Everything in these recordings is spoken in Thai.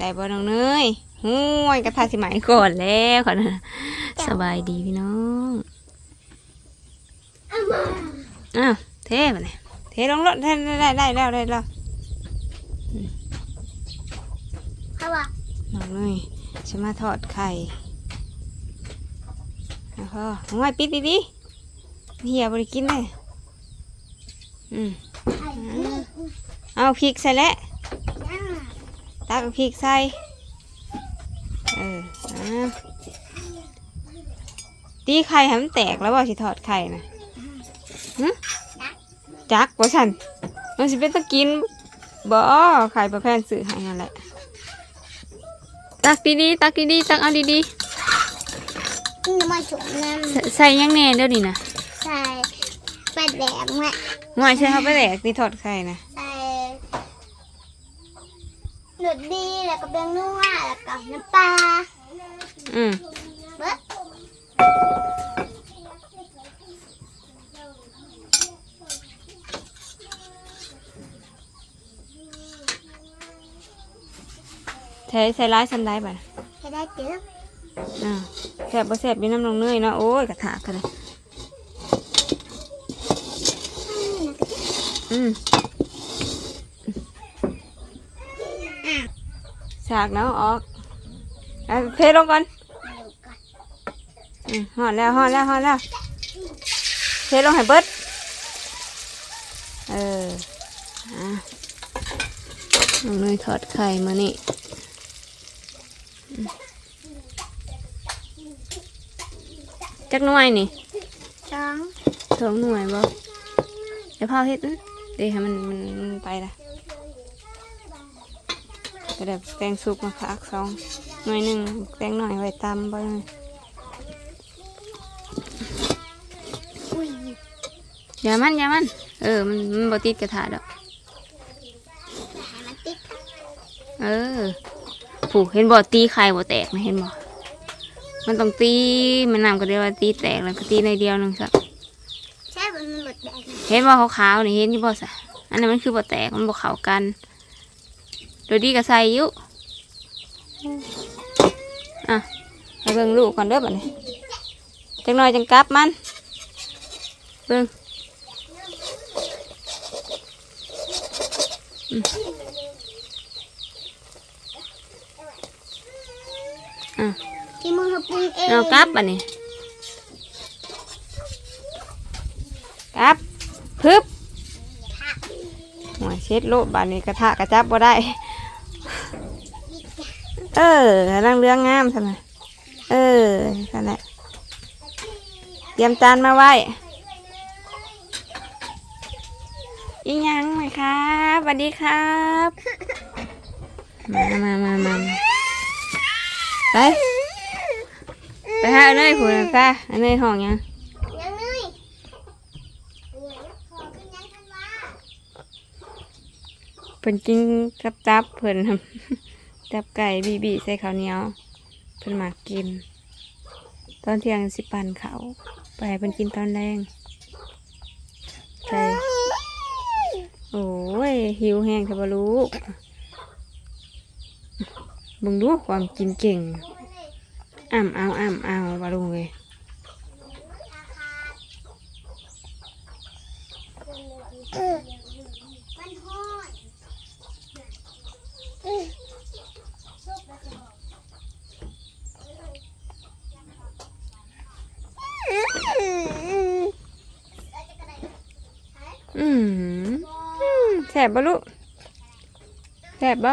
ได้บ่น้องเนยห้วยกระทาสิไหมก่อนแล้วก่อนนะสบายดีพี่น้องอ้าวเทมาเนี่ยเทลงรถได้ได้ได้ได้แล้วได้แล้วเขาว่าน้องเนยจะมาทอดไข่แล้วก็ห้วยปิดดีๆเฮียบริกินเลยอืมไข่เอาพริกใส่แล้วย่าง ตักพริกใส่ เอออะตีไข่ให้มันแตกแล้วบ่สิทอดไข่นะหึจักบ่สันมันสิเป็นตะกินบ่ไข่ประแพนสื่อให้นั่นแหละ ตักดีๆตักดีๆตักเอาดีนี่มาจุ่มน้ๆใส่ใส่หยังแหน่เดี๋ยวนี้นะำใส่ปลาแดงแม่ง่อยใช่เขาไปแตกตีทอดไข่นะใส่ หนุดดีแล้วก็เบงนัวแล้วก็น้ำปลาอืมเบิ้ลใส่ใส่ร้ายสันได้บ่ะให้ได้เจืออ่าแซ่บบ่แซ่บอยู่น้ำนองเนยเนาะโอ้ยกระถากกันเลยอืม สากเนาะออกเอาเทลงก่อนอืมห่อนแล้วห่อนแล้วห่อนแล้วเทลงให้เบิดเอออะน้องเนยทอดไข่มานี่อืมจักหน่วยนี่สองสองหน่วยบ่เดี๋ยวพ่อเฮ็ดนะเดี๋ยวให้มันมันมันไปละ ก็ได้แตงสุกมาพักสองหน่วยหนึ่งแตงหน่อยไว้ตำบ่เลยอุ้ยอย่ามันอย่ามัน เออ มันมันบ่ติดกระทะดอกให้มันติดเออผูกเห็นบ่ตีไข่บ่แตกนะเห็นบ่มันต้องตีมันนำก็เรียกว่าตีแตกแล้วก็ตีในเดียวหนึงสักใช่มันหมดแดงเห็นบ่ขาวๆนี่เห็นอยู่บ่สะอันนั้นมันคือบ่แตกมันบ่เข้ากันโดยดีก็ใส่อยู่อะให้เบิ่งลูกก่อนเด้อบัดนี้จังน้อยจังกลับมัน เบิ่งอืมอะที่มึงเขาปรุงเองเอากลับบัดนี้กลับพึบหัวเช็ดโลดบัดนี้กระทะกระจับบ่ได้ เออกำลังเรื่องงามใช่ไหมเออนั่นแหละเตรียมจานมาไว้อีหยังไหมครับสวัสดีครับ มามามามามาไป ไปหาอันเนยผู้นั้นซะอันเนยห้องหยังยังไงขอเป็นยังทันวาเพิ่นกินจับจับๆเพิ่น จับไก่บีบีใส่ข้าวเหนียวเพิ่นมากิน ตอนเที่ยงสิปันเขาไปเพิ่นกินตอนแรงใช่โอ้ย หิวแห้งเถอะบลูกเบิ่งดูความกินเก่งอ่ำเอาอ่ำเอาบ่ลุงเลยมันฮอด อืมอืมแซ่บบ่ลูกแซ่บบ่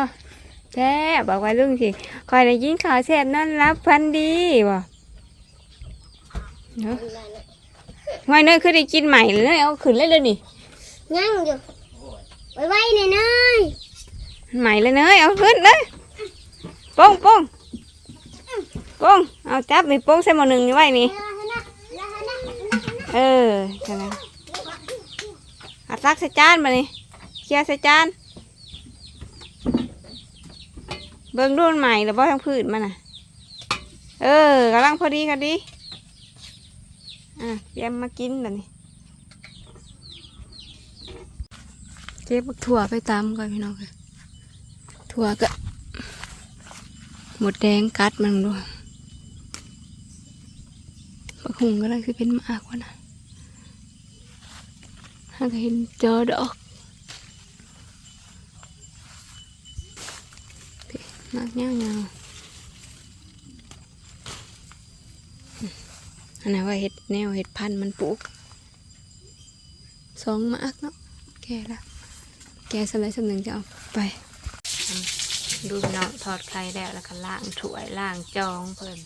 แซ่บบอกไว้ลุงสิคอยได้ยินข่าวแซ่บนั่นรับพันดีบ่เนาะไว้เนยคือได้กินใหม่เลยเอาขึ้นเลยเลยนี่ยังอยู่ไว้ไว้เลยเนยใหม่เลยเนยเอาขึ้นเลยโป้งโป้งโป้งเอาจับนี่โป้งใส่หม้อหนึ่งนี่ไว้นี่เออใช่ไหม อัดซักใส่จานมานี่เคลียร์ใส่จาน เบิ่งดูมันใหม่หรือว่าทั้งพืชมันน่ะ เออกำลังพอดีกันดี อะเตรียมมากินแบบนี้เก็บถั่วไปตามก่อนพี่น้องเลยถั่วก็หมดแดงกัดมันด้วยบักหุงกำลังสิเป็นมากวะนะ หากเห็นเจอดอกพี่ากเงาเงาอันนั้นว่าเห็ดแนวเห็ดพันมันปลูกสองมากเนาะแกละแกสไลด์สำหนึ่งจะเอาไป ดูพี่น้องทอดไข่แล้วแล้วก็ล้างถ้วยล้างจองเพิ่น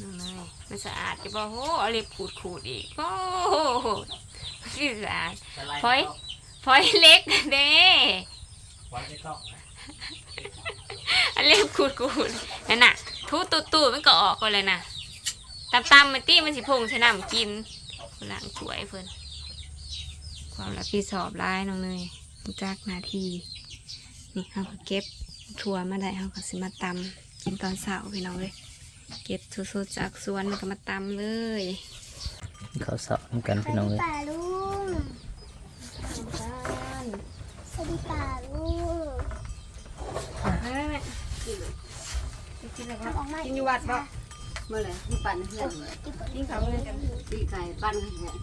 นั่นเลยมันสะอาดจะบอกโอ้เอาเล็บขูดขูดๆอีกโอ้ โหที่สะอาดพอยพอยเล็กเด้วันที่ต้องอันเล็บขูดขูดๆนั่นน่ะทูตูตูๆมันก็ออกไปเลยนะตามตามๆมันตี้มันสิพงใช้น้ำกินล้างถ้วยเพิ่นความรับผิดชอบร้ายน้องเนยรู้จักหนาทีนี่เราก็เก็บถั่วมาได้เราก็สิมาตำกินตอนเช้าพี่น้องเลย เก็บสดๆจากสวนแล้วก็มาตำเลย เขาสอนกันพี่น้องเลยป่าลุงสวัสดีป่าลุงกินอะไรทำออกมากินอยู่วัดบ่เมื่อไหร่ที่ปั่นเพื่อนกินข้าวเงินกันตีไก่ปั่นเพื่อน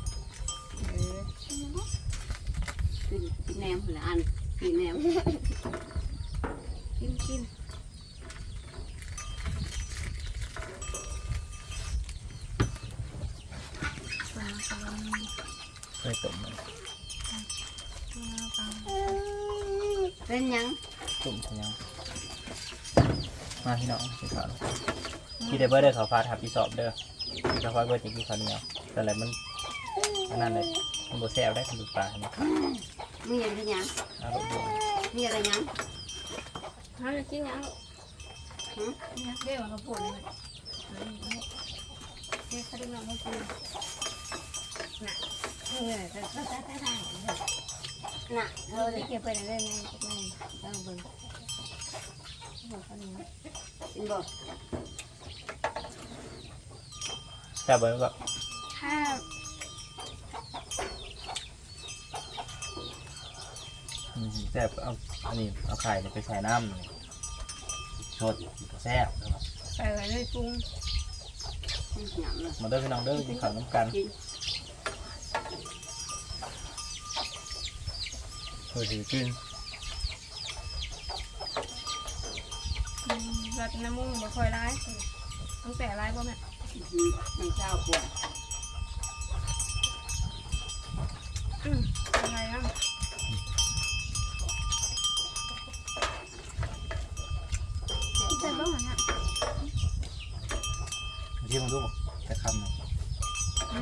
กินกินแหนมหรืออันกินแหนมกินกิน เคยตุ่มมันเป็นยังตุ่มใช่ยังมาพี่น้องกินข้าวพี่เดเบอร์เด้อเขาฟาทับพี่สอบเด้อพี่เขาฟาเบอร์จริงๆเขาวเหนียวแต่อะไรมันอันนั้นเลยมันโบแซวได้คนดูปลาเนี่ยมีอะไรยังเอาลูกดวงมีอะไรยังฮะกินยังเนี่ยเดี๋ยวเราพูดเลยเดี๋ยวเขาได้นอนเขากินน่ะ เออแต่ก็จะได้ได้น่ะเออเก็บไปได้ไงเก็บไงต้องเบิ่งบอกเขาหน่อยกินบ่แต่เบอร์ก็ถ้าแต่เอาอันนี้เอาไข่เนี่ยไปใส่น้ำนี่ชดแซ่บใส่ไว้ในปรุงหยำเลยมาเด้อพี่น้องเด้อกินข้าวน้ำกัน กิน อถือกินรัดน้ำมุ้งบ่ค่อยร้ายตั้งแต่ร้ายบ่แม่มันเจ้าปวด อืมอะไรอะ เจอบ้างนะ ที่มึงดูบ่แต่คำหนึ่ง อื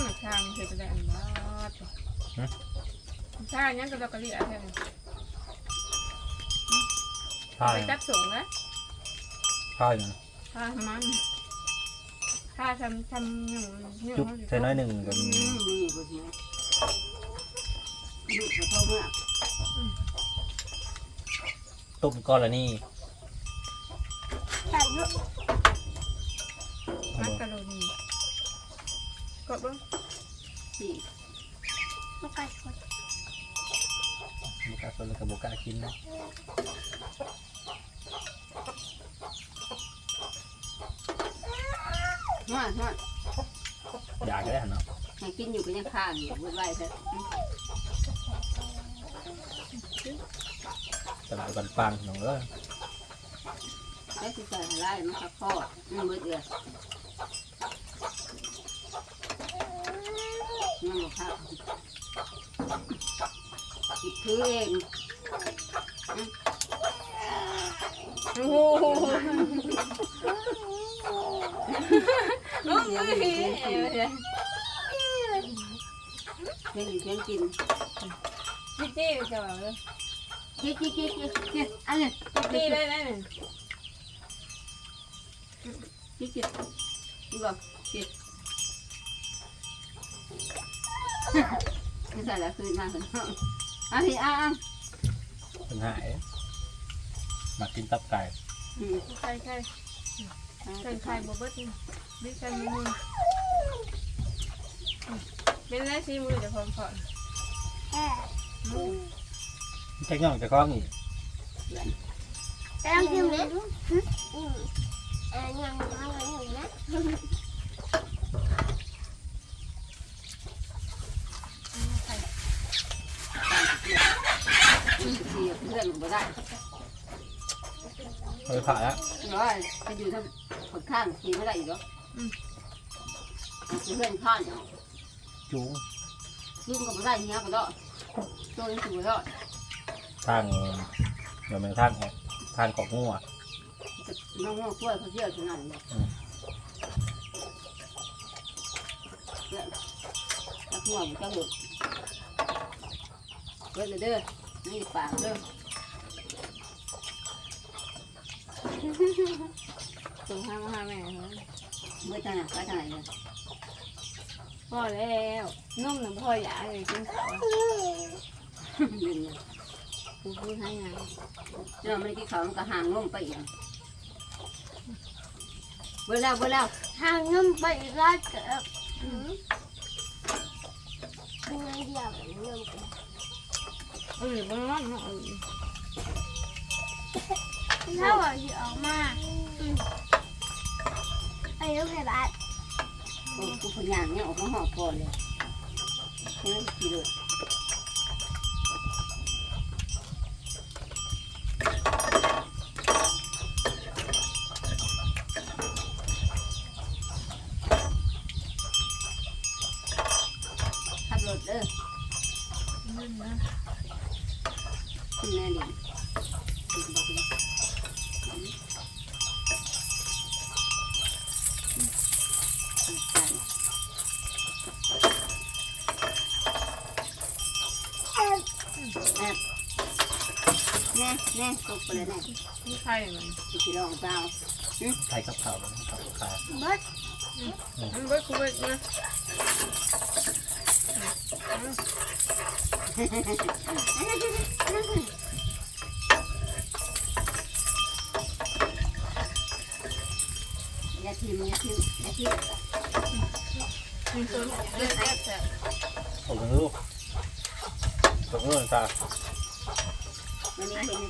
มชามันเผ็ดไปได้อันบ้า ชาเนี่ยก็ดอกกะหรี่อะไรข้าวไปยังจับส่งนะข้าวยังชามันชาทำทำหนึ่งหนึ่งจุ๊บใส่น้อยหนึ่งกับอืมมีบ่เสียลูกจะเข้าเมื่อต้มก้อนละนี่ป่าลุงมักกะโรนีกดบ้างสี่มาไก่คน บุกาสดเลยกับบุกากินนะนวดนวดอยากก็ได้หันเนาะให้กินอยู่ก็ยังข้างอยู่วุ่นวายเถอะแต่ละกันปังหนูเอ้ยแล้วสิใส่อะไรมันขับคอมันมืดเอือมันบอกข้าวหยิบ ถือเองโอ้โหเสียงอยู่เสียงกินเสียงอยู่เสียงกินจิ๊จี้จะแบบเลยกิ๊กกิ๊กกิ๊กกิ๊กกิ๊กอันนี้จิ๊จี้ได้ได้เนี่ยกิ๊กกิ๊กดูบอกกิ๊กไม่ใช่แล้วคืนมาถึงอ่ะพี่อะอะเป็นหายมากินตับไก่อืมใช่ใช่ใส่ไข่บวบเบิ้ลไม่ใช่มือเป็นไรซีมือเดี๋ยวพร้อมก่อนแอบแค่ย่องจะคล้องอีกแต่ลองกินไหมอืมเอ่อยังยังยังอยู่นะ ขี่ เพื่อนบ่ได้เอาไปผ่าแล้วร้อยไปอยู่ทางคนข้างขี่ไม่ได้อีกเหรออืมเพื่อนข้านเนาะจูงลุงก็บ่ได้เนี้ยก็ได้ตัวยังสูงได้ทางเดี๋ยวมันทางแหกทางของงัวน้องๆกล้วยเขาเชื่อขนาดนี้แล้วหัวมันจะหลุดเบิดเลยเด้อนี่ปากเด้อ ส่งห้ามาห้าแม่เฮ้ยเบิดทางไหนไปทางไหนเนี่ยพอแล้วนุ่มหนึ่งพ่ออยากเลยกินข้าวอะยืนเนี่ยกูพูดให้ไงเนาะมันกี่เขามันก็ห่างลงไปอีกเบิดแล้วเบิดแล้วทางนุ่มไปอีกแล้วเกิดอืมเป็นไงเดียวแบบนุ่มไปเออบ้านเนาะเออ ถ้าว่าอยู่ออกมาอืมไปลูกไข่บาทกูพยางเนี่ยออกมาห่อเลยเฮ้ยขี่เลยขับรถเด้อนั่นนะขึ้นแน่ดิ แน่ตกไปเลยแน่นี่ใครมันที่ลองเปล่าไข่กับข้าวมันข้าวกับข้าวเบิดมันเบิดกูเบิดนะอย่าทิมอย่าทิมอย่าทิมมีตัวเลือดแซ่บแซ่บผมรู้ผมรู้ตา วันนี้เห็นตีเงินเห็น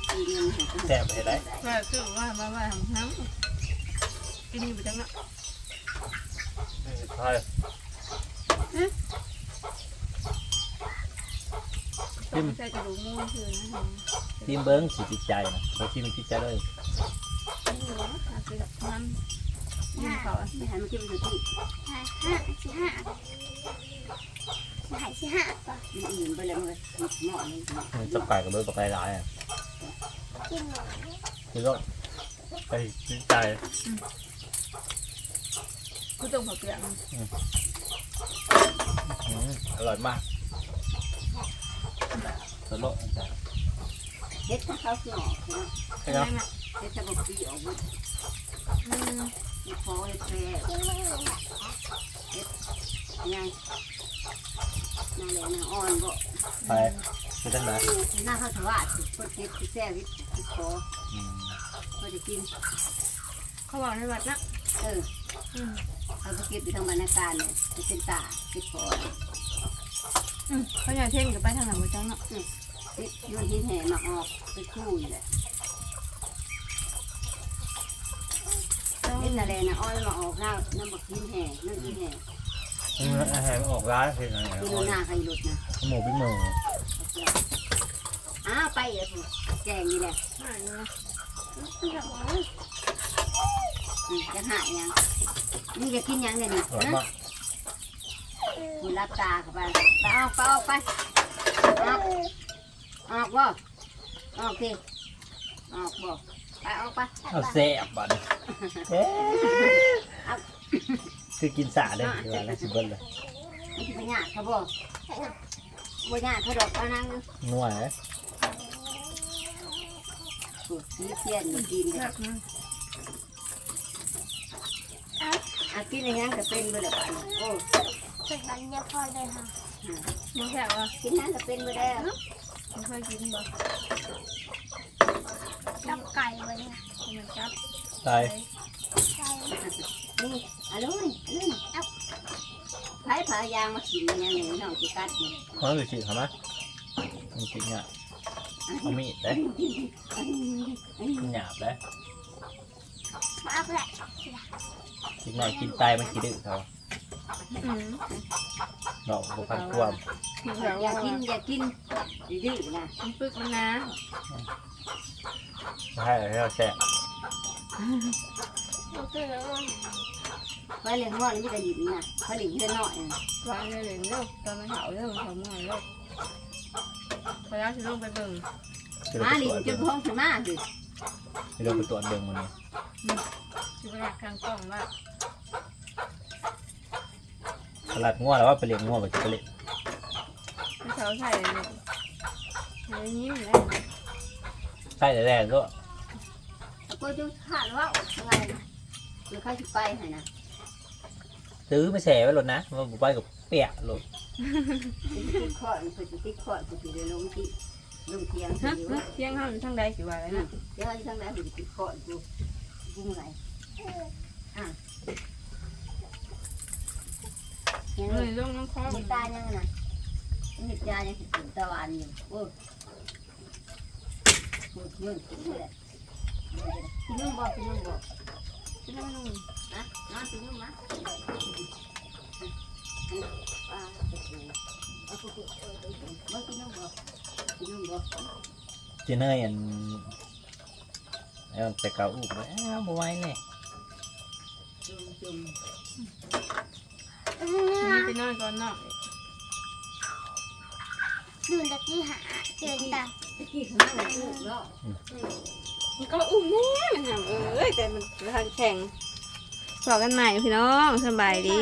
แซ่บไปได้แซ่บคือว่าว่าว่าทำน้ำกินอยู่ประจำเนาะใช่ทิมใส่กระดูกหมูคือนะทิมเบิ้งสีติดใจนะเราทิมติดใจเลยนี่เหรออาจจะน้ำกินเขาอะไม่หันมาคิดว่าจะที่ห้าห้าสี่ห้าหายสี่ห้าป่ะมันอื่นไปเลยมันหม้อนี่มันจะไก่กับเบิ้งกับไก่ร้ายอะกินหน่อยคือก็ไปติดใจกูต้องผักเปียกมันอืมอร่อยมากสโลเฮ็ดถ้าเขาคือออกนะ ใช่ไหมได้ไหมเฮ็ดถ้าบอกปีออกมันอืมมีคอเฮ็ดแพร่กินไม่หมดยังนั่นแห ละนะอ่อนบ่ไปไปจังไหนหน้าเขาถวาดคนเฮ็ดที่แซ่วิตที่คออืมเขาจะกิน เขาบอกในวัดนะเอออืมเขาจะเก็บอยู่ทางบรรณาการเนี่ยจะเป็นตาเก็บคออืมเขาอยากเท่งกับไปทางไหนบ่จังเนาะเฮ็ดโยนหินแห่มาออกเป็นคู่อยู่แหละเฮ็ดอะไรนะอ้อยมาออกแล้วน้ำบักหินแห่นั่นหินแห่อืมอาหารออกร้านคือไงกินหน้าใครหลุดนะหมูปิ้งหมูอ้าวไปเลยสิ แกงนี่แหละหายเลยกินหน่อยอืมจะหายยังนี่จะกินยังเนี่ยนี่อร่อยนะมากคุรับตาเข้าไปไปออกไปออกไปออกออกบ่ออกสิออกบ่ไปออกไปเอาแซ่บบัดนเอ๊ะคือกินสาเลยเดี๋ยวแล้วสิเบิ้ลเลยนี่คือหยาดเขาบ่บ่หยาดเขาดอกเอานั่งนัวเลย สูตรสีเทียนนี่กินแซ่บนะอากินอะไรยังก็เป็นไปเลยบ้านโอ้เป็นบันเดียวพอเลยค่ะบ่แซ่บอะกินนั้นก็เป็นไปแล้วไม่เคยกินบ่กับไก่ไว้เนี่ยมันจับตายไก่นี่อร่อยอร่อยเอาไผ่ผายางมากินยังไงน้องจิกัดนี่เขาต้องฉีดเขาไหมมันจริงอะ เอามีดเด้อันนี้อันนี้มันหยาบแล้วมาเอาแหละอีกหน่อยกินไตมันขี้ดื้อเขาอืมดอกบุพันความอยากกินอยากกินดื้อๆนะมันปึกมันนะใช่ให้เราแช่โอเคแล้วไปเลี้ยงว่านี่จะหยิบนะเขาหลิงเพื่อนน้อยนะวางเลยเลยเด้อตอนมันเผาเด้อมันเผาเมื่อยเด้อ พอแล้วสิลงไปเบิ่งที่เรามาไปหลิตงรวจจนท้องขึ้นมาสิที่เราไปตรวจเบิ่งมันนี่สิไปหลักทางกล้องว่าตลาดง่วแล้วว่าไปเลี้ยงง่วไปจะไปเลี้ยงไม่เช้าใส่เลยเลยยิ้มเลยใช่แต่แรกก็ แล้วก็จะขาดว่าอะไรหรือเขาจะไปให้นะ ซื้อไปแช่ไว้รถนะมันไปกับเปียกรถติดข้อมันคือติดข้อคือได้ลงที่ลงเทียงฮะอยู่ฮะเที่ยงห้ามทางใดสิว่าอะไรนะเดี๋ยวที่ทางไหนมันติดข้ออยู่บุ้งไหนอะยังเลไงยลงน้ำคอมีตายังนะมีตายังติดตะวันอยู่โอ้ปวดเงินกินเลยกินนุ่มบ่กินนุ่ม บ่ที่นั่นนุ่มนะนอนกินนุ่มมะอ่าเอาไปกินบ่กินนุ่มบ่กินนุ่มบ่เจเนยอันเอาแต่เก่าอุบเลยอ้าวบ่ไหวเนี่ยจุ่มจุ่มไปนอนก่อนเนาะดื่มตะกี้หาเจนตาตะกี้ข้างหน้ามันลูกเนาะมันก็อุ้มแน่มันทำเอ้ยแต่มันทางแข็ง บอกกันใหม่พี่น้องสบายดี